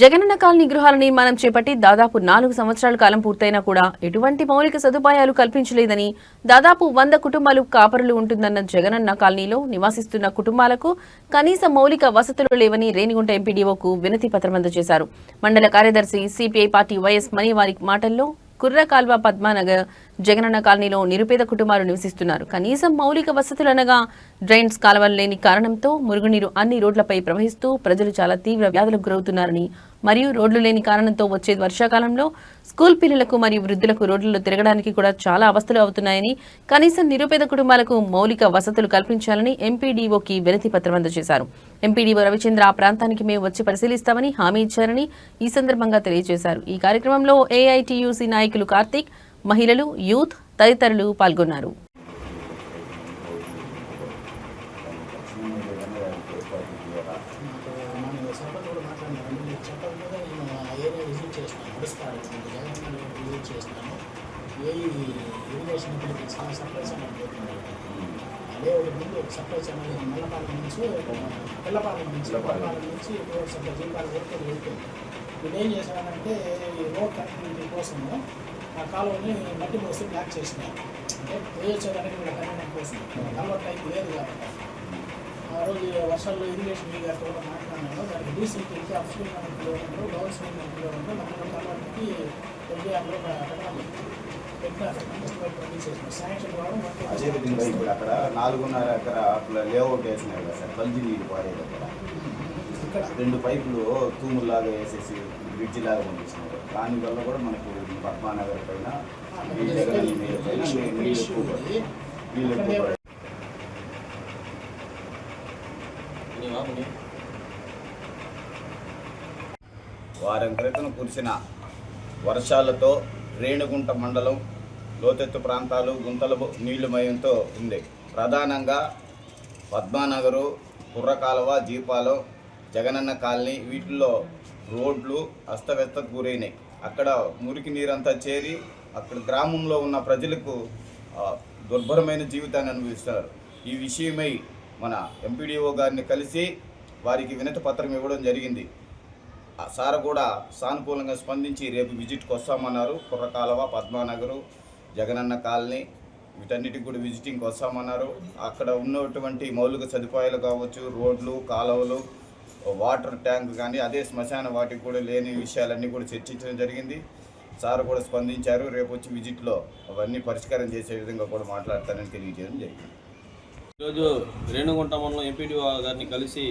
Jagananna colony గృహాల నిర్మాణం చేపట్టి దాదాపు నాలుగు సంవత్సరాల కాలం పూర్తయినా కూడా ఎటువంటి మౌలిక సదుపాయాలు కల్పించలేదని దాదాపు వంద కుటుంబాలు కాపరులు ఉంటుందన్న జగనన్న కాలనీలో నివాసిస్తున్న కుటుంబాలకు కనీస మౌలిక వసతులు లేవని రేణిగుంట ఎంపీడీఓకు వినతి పత్రం అందజేశారు. మండల కార్యదర్శి సిపిఐ పార్టీ వైఎస్ మణివారి మాటల్లో కుర్రకాల్వ పద్మానగర్ జగనన్న కాలనీలో నిరుపేద కుటుంబాలు నివసిస్తున్నారు. కనీసం మౌలిక వసతులనగా డ్రైన్స్ కాలువలు లేని కారణంతో మురుగునీరు అన్ని రోడ్లపై ప్రవహిస్తూ ప్రజలు చాలా తీవ్ర వ్యాధులకు గురవుతున్నారని మరియు రోడ్లు లేని కారణంతో వచ్చే వర్షాకాలంలో స్కూల్ పిల్లలకు మరియు వృద్ధులకు రోడ్లలో తిరగడానికి కూడా చాలా అవస్థలు అవుతున్నాయని కనీసం నిరుపేద కుటుంబాలకు మౌలిక వసతులు కల్పించాలని ఎంపీడీఓకి వినతి పత్రం అందజేశారు. ఎంపీడీఓ రవిచంద్ర ఆ ప్రాంతానికి మేము వచ్చి పరిశీలిస్తామని హామీ ఇచ్చారని ఈ సందర్భంగా తెలియజేశారు. ఈ కార్యక్రమంలో ఏఐటీయూసీ నాయకులు కార్తీక్ మహిళలు యూత్ తదితరులు పాల్గొన్నారు. మన మల్లపాలెం నుంచి పిల్లపాలెం నుంచి పిల్లపాలెం నుంచి వరకు వెళ్తుంది వీళ్ళు ఏం చేశానంటే ఈ రోడ్ కనెక్టివిటీ కోసము ఆ కాలువని మట్టి మోసి బ్లాక్ చేసినారు అంటే పోయొచ్చేదానికి వీళ్ళ కనెక్షన్ కోసం కాలువ టైప్ లేదు కాబట్టి. ఆ రోజు వర్షాల్లో ఇరిగేషన్ మీ గారితో కూడా మాట్లాడినాను. దానికి డీసీపీకి అప్స్ట్రీమ్ కమిటీలో ఉన్నారు డౌన్ స్ట్రీమ్ కమిటీలో మన కలవాటికి ట్వంటీ అందులో పెట్టాలి పెట్టినారు ఎస్టిమేట్ ట్వంటీ చేసిన. ఇప్పుడు అక్కడ నాలుగున్నర ఎకర లేఅవుట్ వేసినారు కదా సార్ బల్జీ నీళ్ళు పారేది అక్కడ. రెండు పైపులు తూముల్లాగా వేసేసి బ్రిడ్జ్ లాగా పంపించినారు. దానివల్ల కూడా మనకు పద్మానగర్ పైన నీళ్ళ పైన నీళ్ళు ఎక్కువ నీళ్ళు ఎక్కువ వారం క్రితం కురిసిన వర్షాలతో రేణుగుంట మండలం లోతెత్తు ప్రాంతాలు గుంతలు నీళ్ళుమయంతో ఉంది ప్రధానంగా పద్మానగరు కుర్రకాలువ జీపాలం జగనన్న కాలనీ వీటిల్లో రోడ్లు అస్తవ్యస్తకు గురైనాయి. అక్కడ మురికి నీరంతా చేరి అక్కడ గ్రామంలో ఉన్న ప్రజలకు దుర్భరమైన జీవితాన్ని అనుభవిస్తున్నారు. ఈ విషయమై మన ఎంపీడీఓ గారిని కలిసి వారికి వినతి పత్రం ఇవ్వడం జరిగింది. ఆ సార్ కూడా సానుకూలంగా స్పందించి రేపు విజిట్కి వస్తామన్నారు. కుర్రకాలవ పద్మానగరు జగనన్న కాలనీ వీటన్నిటికి కూడా విజిటింగ్కి వస్తామన్నారు. అక్కడ ఉన్నటువంటి మౌలిక సదుపాయాలు కావచ్చు రోడ్లు కాలువలు వాటర్ ట్యాంక్ కానీ అదే శ్మశాన వాటికి కూడా లేని విషయాలన్నీ కూడా చర్చించడం జరిగింది. సార్ కూడా స్పందించారు. రేపు వచ్చి విజిట్లో అవన్నీ పరిష్కారం చేసే విధంగా కూడా మాట్లాడతానని తెలియజేయడం జరిగింది. ఈరోజు రేణుగుంట మండలం ఎంపీడీఓ గారిని కలిసి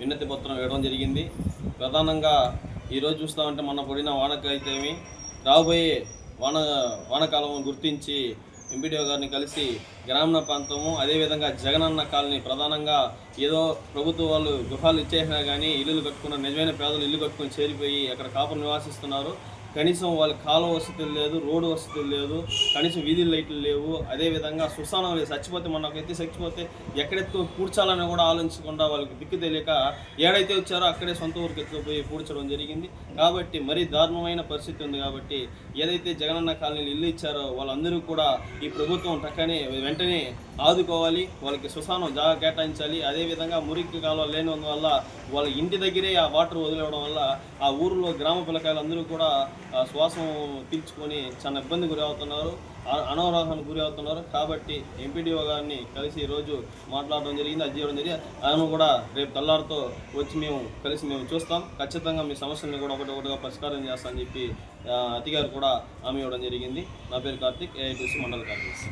వినతి పత్రం ఇవ్వడం జరిగింది. ప్రధానంగా ఈరోజు చూస్తామంటే మన పడిన వానకైతేమి రాబోయే వాన వానకాలం గుర్తించి ఎంపీడీఓ గారిని కలిసి గ్రామీణ ప్రాంతము అదేవిధంగా జగనన్న కాలనీ ప్రధానంగా ఏదో ప్రభుత్వ వాళ్ళు గృహాలు ఇచ్చేసినా కానీ ఇల్లులు కట్టుకున్న నిజమైన పేదలు ఇల్లు కట్టుకుని చేరిపోయి అక్కడ కాపులు నివాసిస్తున్నారు. కనీసం వాళ్ళకి కాలువ వసతులు లేదు రోడ్డు వసతులు లేదు కనీసం వీధి లైట్లు లేవు. అదేవిధంగా సుశానం లేదు. చచ్చిపోతే మనకైతే చచ్చిపోతే ఎక్కడెత్తు పూడ్చాలని కూడా ఆలోచించకుండా వాళ్ళకి దిక్కు తెలియక ఏడైతే వచ్చారో అక్కడే సొంత ఊరికి ఎత్తుకుపోయి పూడ్చడం జరిగింది. కాబట్టి మరీ దారుణమైన పరిస్థితి ఉంది కాబట్టి ఏదైతే జగనన్న కాలనీలు ఇల్లు ఇచ్చారో వాళ్ళందరూ కూడా ఈ ప్రభుత్వం టక్కనే వెంటనే ఆదుకోవాలి. వాళ్ళకి సుశానం జాగా కేటాయించాలి. అదేవిధంగా మురికి కాలువ లేనందువల్ల వాళ్ళ ఇంటి దగ్గరే ఆ వాటర్ వదిలేవడం వల్ల ఆ ఊరిలో గ్రామ పిల్లకాయలందరూ కూడా శ్వాసం పీల్చుకొని చాలా ఇబ్బంది గురి అవుతున్నారు. అ- గురి అవుతున్నారు. కాబట్టి ఎంపీడీఓ గారిని కలిసి ఈరోజు మాట్లాడడం జరిగింది. అది చేయడం జరిగింది. ఆయన కూడా రేపు తెల్లారితో వచ్చి మేము కలిసి మేము చూస్తాం. ఖచ్చితంగా మీ సమస్యలను కూడా ఒకటి ఒకటిగా పరిష్కారం చేస్తామని చెప్పి అతిగారు కూడా హామీ ఇవ్వడం జరిగింది. నా పేరు కార్తిక్ ఏఐటీసీ మండల కార్యదర్శి.